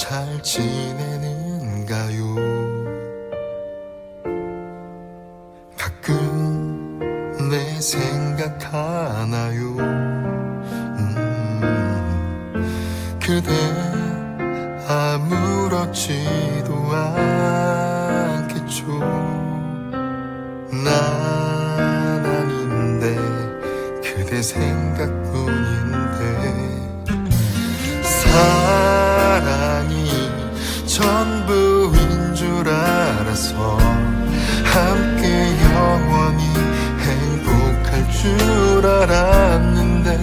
잘 지내는가요? 가끔 내 생각하나요? 음, 그대 아무렇지도 않겠죠. 난 아닌데 그대 생각 줄 알았는데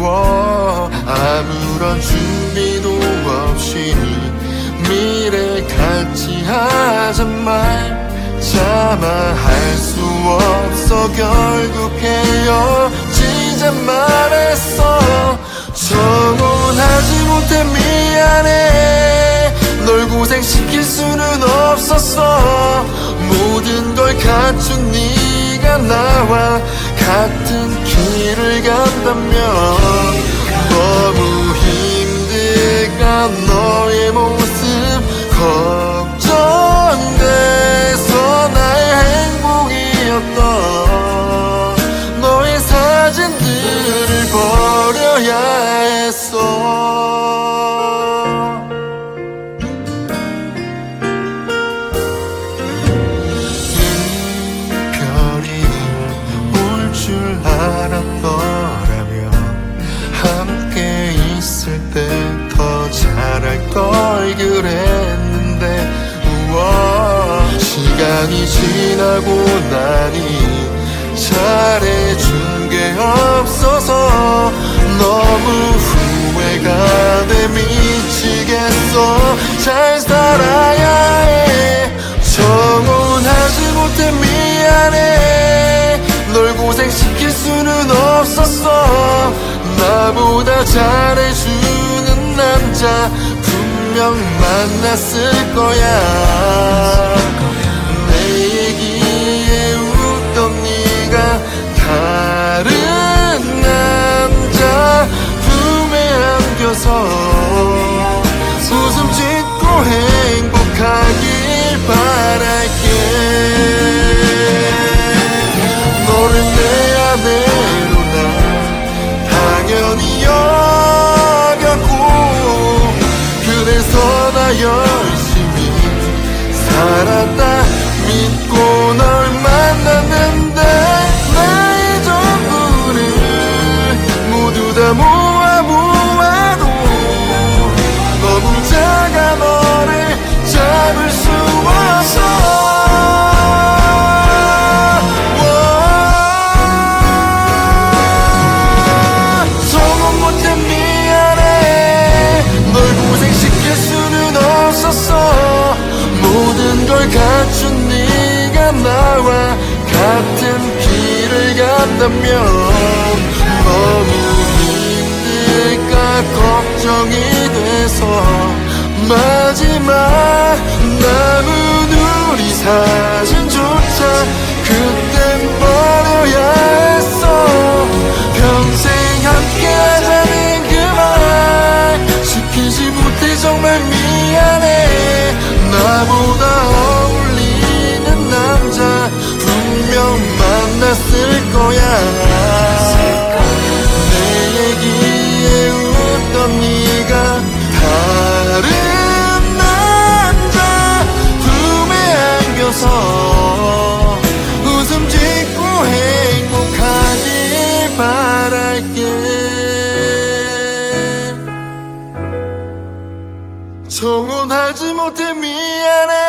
우와 아무런 준비도 없이 미래 같이 하잔 말 차마 할수 없어. 결국 헤어지자 말했어. 정원하지 못해 미안해. 널 고생시킬 수는 없었어. 모든 걸 갖춘 네가 나와 같은 길을 간다면 너무 힘들까? 너의 모 알았더라면 함께 있을 때 더 잘할 걸 그랬는데 우와 시간이 지나고 나니 잘해준 게 없어 없었어. 나보다 잘해주는 남자 분명 만났을 거야. 내 얘기에 웃던 네가 다른 남자 품에 안겨서 웃음 짓고 행복하길 바랄게. 너를 내 아내 열심히 살았다. 믿고 널 만났는데 나의 전부를 모두 다 모아 간다면 너무 힘들까 걱정이 돼서 마지막 남은 우리 사진조차 그땐 안겨서 웃음 짓고 행복하길 바랄게. 정원하지 못해 미안해